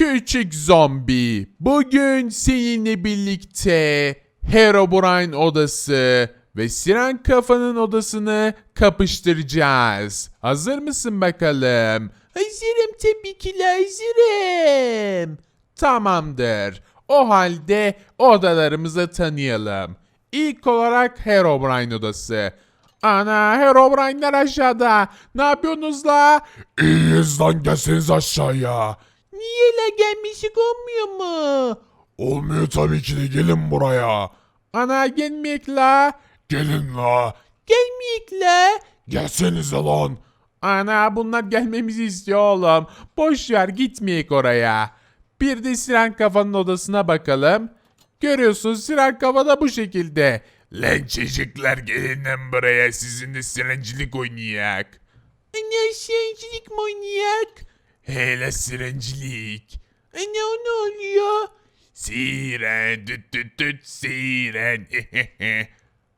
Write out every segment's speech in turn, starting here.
Küçük zombi, bugün seninle birlikte Herobrine odası ve Siren Kafa'nın odasını kapıştıracağız. Hazır mısın bakalım? Hazırım tabii ki hazırım. Tamamdır. O halde odalarımızı tanıyalım. İlk olarak Herobrine odası. Ana Herobrine'ler aşağıda. Ne yapıyorsunuz la? İyiyiz lan gelseniz aşağıya. Niye la gelmişik olmuyor mu? Olmuyor tabii ki de gelin buraya. Ana gelmeyek la. Gelin la. Gelmeyek la. Gelsenize lan. Ana bunlar gelmemizi istiyor oğlum. Boş ver gitmeyek oraya. Bir de Siren Kafa'nın odasına bakalım. Görüyorsunuz Siren Kafa da bu şekilde. Lan çocuklar gelin buraya sizinle sirencilik oynayak. Ana sirencilik mi oynayak? Hele sirencilik. Ana o ne oluyor? Siren düt düt düt siren.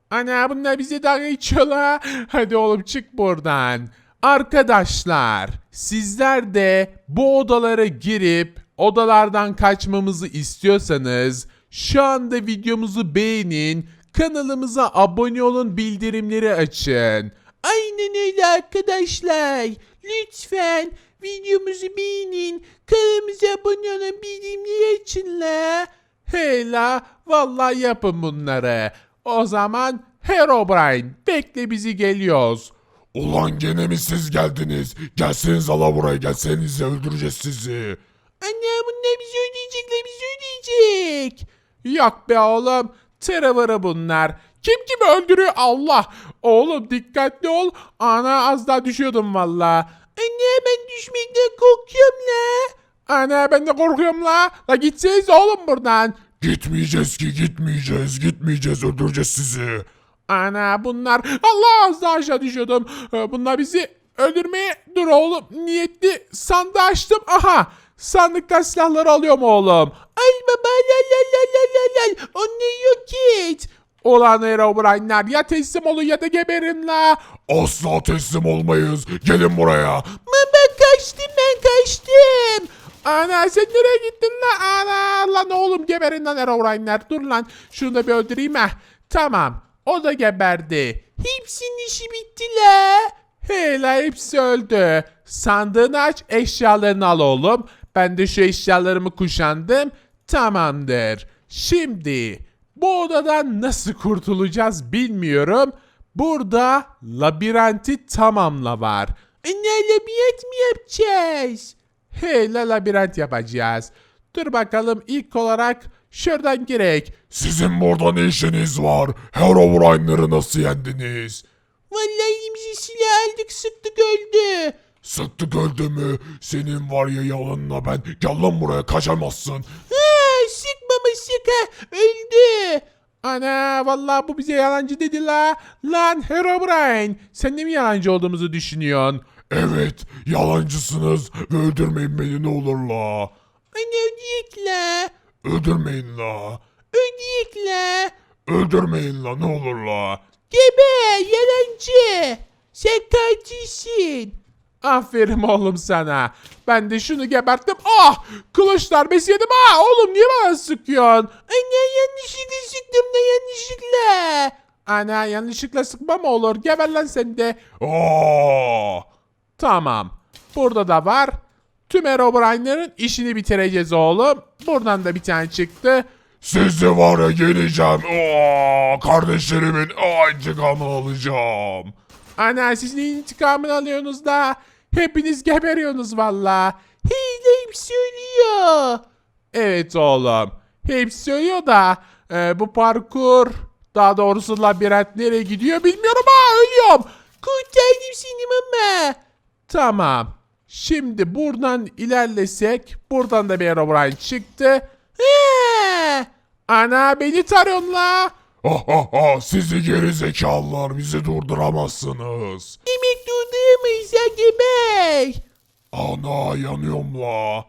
Ana bunlar bize dalga geçiyorlar. Hadi oğlum çık buradan. Arkadaşlar sizler de bu odalara girip odalardan kaçmamızı istiyorsanız şu anda videomuzu beğenin, kanalımıza abone olun, bildirimleri açın. Aynen öyle arkadaşlar. Lütfen videomuzu beğenin, kanalımıza abone olun, bildirimleri açın la. Hey la, vallahi yapın bunları. O zaman Herobrine bekle bizi geliyoruz. Ulan gene mi siz geldiniz? Gelseniz ala buraya gelsenize öldüreceğiz sizi. Anne bunlar bizi ödeyecekler bizi ödeyecek. Yok be oğlum tırıvırı bunlar. Kim kimi öldürüyor Allah. Oğlum dikkatli ol. Ana az daha düşüyordum valla. Anne ben düşmekten korkuyorum la. Ana ben de korkuyorum la. La gitseniz oğlum buradan. Gitmeyeceğiz ki gitmeyeceğiz gitmeyeceğiz öldüreceğiz sizi. Ana bunlar Allah az daha aşağı düşüyordum. Ee, Bunlar bizi öldürmeye dur oğlum niyetli sandığı açtım. Aha sandıktan silahları alıyorum oğlum. Ay baba la la la la la la onu yok et. Ulan Herobrine'ler ya teslim olun ya da geberin la. Asla teslim olmayız. Gelin buraya. Ben kaçtım ben kaçtım. Ana sen nereye gittin la? Ana lan oğlum geberin lan Herobrine'ler. Dur lan şunu da bir öldüreyim ha. Tamam o da geberdi. Hepsinin işi bitti la. Hey la hepsi öldü. Sandığını aç eşyalarını al oğlum. Ben de şu eşyalarımı kuşandım. Tamamdır. Şimdi bu odadan nasıl kurtulacağız bilmiyorum. Burada labirenti tamamla var. E, Ne labirent mi yapacağız? He la labirent yapacağız. Dur bakalım ilk olarak şuradan girek. Sizin burada ne işiniz var? Herobrine'ları nasıl yendiniz? Vallahi elimize silah aldık sıktık öldü. Sıktık öldü mü? Senin var ya yalanına ben. Gel lan buraya kaçamazsın. Ha, sıkmama sıka öldü. Ana vallahi bu bize yalancı dedi la. Lan Herobrine sen de mi yalancı olduğumuzu düşünüyorsun? Evet yalancısınız ve öldürmeyin beni ne olur la. Anne ödeyek la. Öldürmeyin la. Ödeyek la. Öldürmeyin la ne olur la. Gebe yalancı. Sen katilsin. Aferin oğlum sana. Ben de şunu geberttim. Ah! Kılıç darbesi yedim. Ah! Oğlum niye bana sıkıyorsun? Anne yanlışlıkla sıktım da yanlışlıkla. Ana yanlışlıkla sıkma mı olur? Geber lan sen de. Aa! Tamam. Burada da var. Tüm Herobrine'lerin işini bitireceğiz oğlum. Buradan da bir tane çıktı. Sizi var ya geleceğim. Aa, kardeşlerimin intikamını alacağım. Ana siz neyin intikamını alıyorsunuz da? Hepiniz geberiyorsunuz valla. Hile hep söylüyor. Evet oğlum. Hep söylüyor da e, bu parkur daha doğrusu labirent nereye gidiyor bilmiyorum. Aa ölüyorum. Kurtardım seni mama. Tamam. Şimdi buradan ilerlesek buradan da bir Herobrine çıktı. He! Ana beni tarıyorsun la. Ha ha ha sizi geri zekalılar bizi durduramazsınız. Demek durduramayız ya geber. Ana yanıyorum la.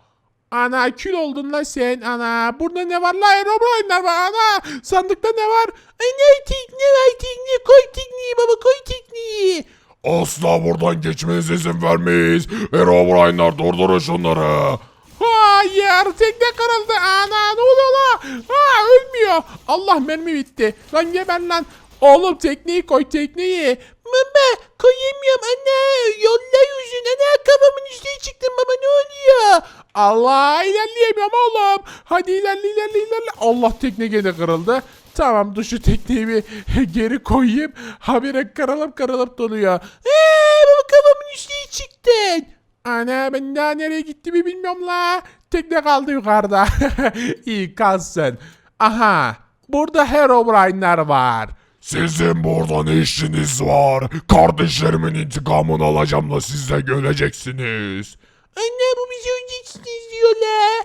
Ana kül oldun la sen ana. Burada ne var la Herobrine'ler var ana. Sandıkta ne var? Ana tekne var tekne. Koy tekneyi baba koy tekneyi. Asla buradan geçmenize izin vermeyiz. Herobrine'lar durdurun şunları. Hayır tekne kırıldı. Ana ne oluyor la? Ha ölmüyor. Allah mermi bitti. Lan geber lan. Oğlum tekneyi koy tekneyi. Mama koyamıyorum anne. Yolla yüzün. Ana kafamın üstüne çıktım baba ne oluyor? Allah ilerleyemiyorum oğlum. Hadi ilerle ilerle ilerle. Allah tekne gene kırıldı. Tamam dur tekneyi bir geri koyayım. Habire kırılıp kırılıp duruyor. Eee baba kafamın üstüne çıktın. Ana ben daha nereye gittiğimi bilmiyorum la. Tekne kaldı yukarıda. İyi kalsın. Aha burada Herobrine'ler var. Sizin burada ne işiniz var? Kardeşlerimin intikamını alacağım da siz de göreceksiniz. Anne bu bizi öleceksiniz diyorlar.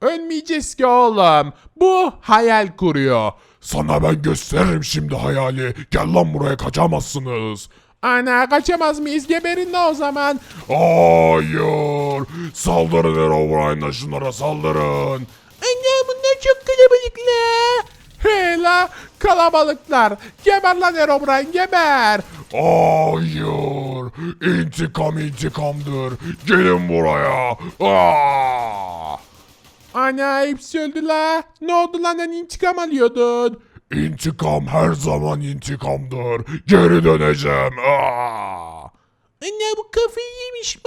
Ölmeyeceğiz ki oğlum. Bu hayal kuruyor. Sana ben gösteririm şimdi hayali. Gel lan buraya kaçamazsınız. Ana kaçamaz mıyız? Geberin de o zaman. Hayır. Saldırın Herobrine'la şunlara saldırın. Anne bunlar çok kalabalıklar. Hey la kalabalıklar. Geber lan Herobrine geber. Hayır. İntikam intikamdır. Gelin buraya. Aa! Ana hepsi öldü la. Ne oldu lan hani intikam alıyordun? İntikam her zaman intikamdır. Geri döneceğim. Aa! Anne bu kafayı yemiş.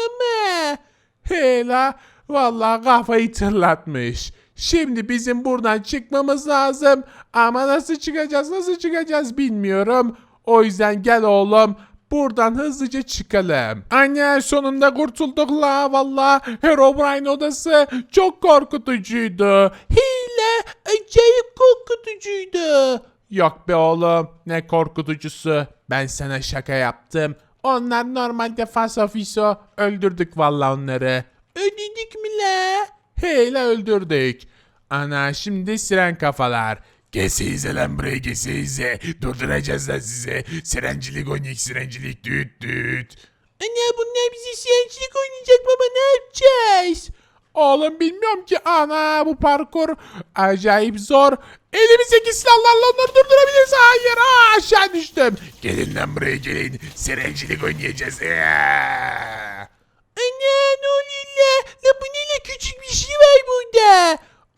Hey la vallahi kafayı tırlatmış. Şimdi bizim buradan çıkmamız lazım. Ama nasıl çıkacağız nasıl çıkacağız bilmiyorum. O yüzden gel oğlum buradan hızlıca çıkalım. Anne sonunda kurtulduk la valla. Herobrine odası çok korkutucuydu. Hile acayip korkutucuydu. Yok be oğlum ne korkutucusu. Ben sana şaka yaptım. Onlar normalde faso fiso öldürdük valla onları. Öldürdük mü la? Hey la öldürdük. Ana şimdi siren kafalar. Geseyze lan buraya geseyze. Durduracağız lan size. Sirencilik oynayık sirencilik düt düt. Ana bunlar bize siyasetçilik oynayacak baba ne yapacağız? Oğlum bilmiyorum ki ana bu parkur acayip zor. Elimizdeki silahlarla onları durdurabiliriz. Hayır aşağı düştüm. Gelin lan buraya gelin. Sirencilik oynayacağız. Aa! Ana ne oluyor la? La bu ne la küçük bir şey var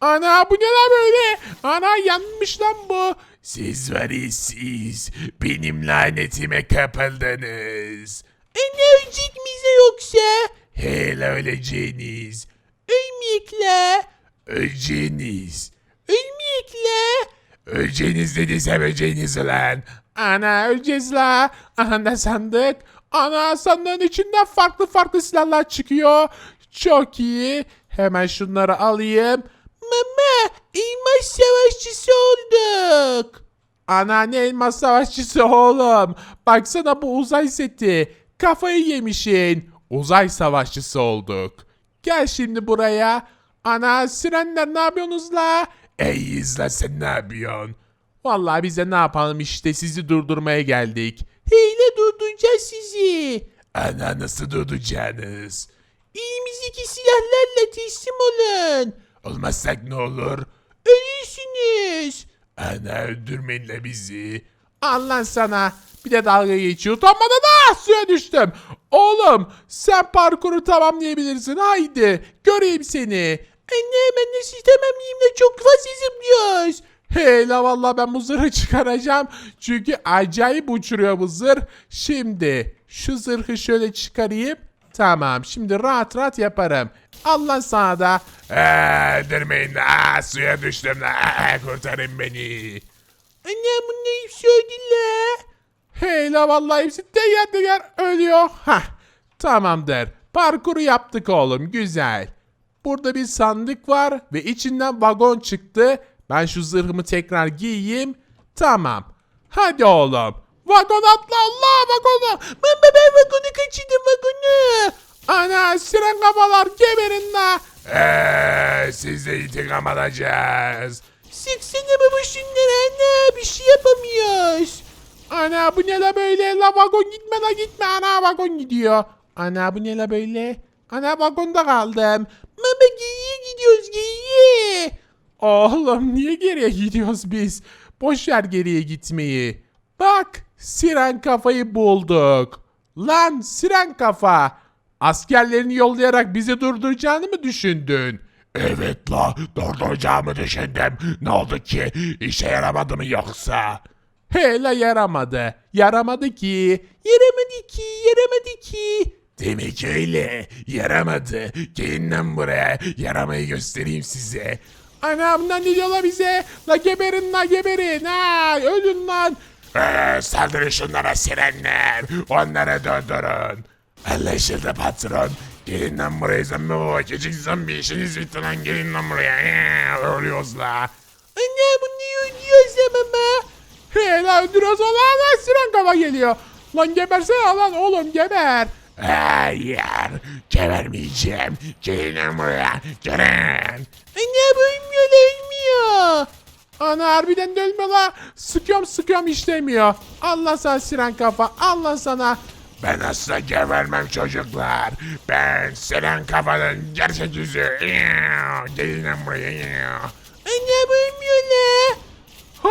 Ana bu ne la böyle? Ana yanmış lan bu. Siz var ya siz. Benim lanetime kapıldınız. Ana ölecek miyiz la yoksa? Hele öleceğiniz. Ölmeyek la. Öleceğiniz. Ölmeyek la. Öleceğiniz dediysem öleceğiniz lan. Ana öleceğiz la. Ne sandık? Ana sandığın içinden farklı farklı silahlar çıkıyor. Çok iyi. Hemen şunları alayım. Mama elmas savaşçısı olduk. Ana ne elmas savaşçısı oğlum. Baksana bu uzay seti. Kafayı yemişin. Uzay savaşçısı olduk. Gel şimdi buraya. Ana sirenler ne yapıyorsunuz la? Ey izle sen ne yapıyorsun? Vallahi bize ne yapalım işte sizi durdurmaya geldik. Hile durduracağız sizi. Ana nasıl duracaksınız? Elimizdeki silahlarla teslim olun. Olmazsak ne olur? Ölürsünüz. Ana öldürmeyin bizi. Allah sana. Bir de dalga geçiyor. Utanmadan da suya düştüm. Oğlum sen parkuru tamamlayabilirsin. Haydi göreyim seni. Anne ben de siz tamamlayayım da çok fazla zıplıyoruz. Hey la valla ben bu zırhı çıkaracağım. Çünkü acayip uçuruyor bu zırh. Şimdi şu zırhı şöyle çıkarayım. Tamam şimdi rahat rahat yaparım. Allah sana da. Aa, öldürmeyin la. Suya düştüm. Aa, kurtarın beni. Anne bunlar hepsi öldüler. Hey la vallahi hepsi teker teker ölüyor. Hah tamamdır. Parkuru yaptık oğlum güzel. Burada bir sandık var ve içinden vagon çıktı. Ben şu zırhımı tekrar giyeyim. Tamam. Hadi oğlum. Vagon atla Allah vagonu. Ben ben vagonu kaçırdım vagonu. Ana siren kafalar geberin la. Eee, siz de intikam alacağız. Sıksana baba şunları anne bir şey yapamıyoruz. Ana bu ne la böyle la vagon gitme la gitme ana vagon gidiyor. Ana bu ne la böyle? Ana vagonda kaldım. Mama geyiğe gidiyoruz geyiğe. Oğlum niye geriye gidiyoruz biz? Boş ver geriye gitmeyi. Bak siren kafayı bulduk. Lan siren kafa. Askerlerini yollayarak bizi durduracağını mı düşündün? Evet la durduracağımı düşündüm. Ne oldu ki? İşe yaramadı mı yoksa? Hele yaramadı. Yaramadı ki. Yaramadı ki. Yaramadı ki. Demek öyle. Yaramadı. Gelin lan buraya. Yaramayı göstereyim size. Anam lan ne diyorlar bize? La geberin la geberin. Ha, ölün lan. Ee, saldırın şunlara sirenler. Onları döndürün. Anlaşıldı patron. Gelin lan buraya zombi baba. Küçük zombi işiniz bitti lan. Gelin lan buraya. Ee, Ölüyoruz la. Anne bu niye ölüyoruz ya mama? He la öldürüyoruz lan lan siren kafa geliyor. Lan gebersene lan oğlum geber. Hayır. Gebermeyeceğim. Gelin lan buraya. Gelin. Anne bu ölmüyor ölmüyor. Ana harbiden de ölmüyor la. Sıkıyorum sıkıyorum işlemiyor. Allah sana siren kafa Allah sana. Ben asla gebermem çocuklar. Ben Selen Kafa'nın gerçek yüzü. Gelin lan buraya. Anne bu ölmüyor la.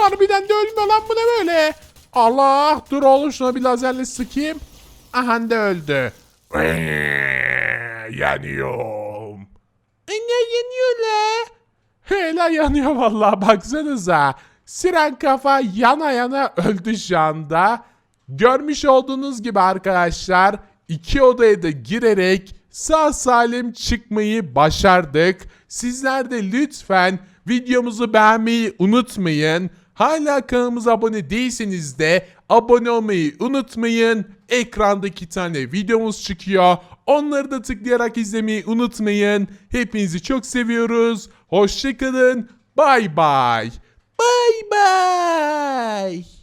Harbiden de ölmüyor lan bu ne böyle? Allah dur oğlum şuna bir lazerle sıkayım. Aha da öldü. Yanıyorum. Anne yanıyor la. Hele yanıyor vallahi baksanıza. Siren kafa yana yana öldü şu anda. Görmüş olduğunuz gibi arkadaşlar iki odaya da girerek sağ salim çıkmayı başardık. Sizler de lütfen videomuzu beğenmeyi unutmayın. Hala kanalımıza abone değilseniz de abone olmayı unutmayın. Ekranda iki tane videomuz çıkıyor. Onları da tıklayarak izlemeyi unutmayın. Hepinizi çok seviyoruz. Hoşçakalın. Bay bay. Bay bay.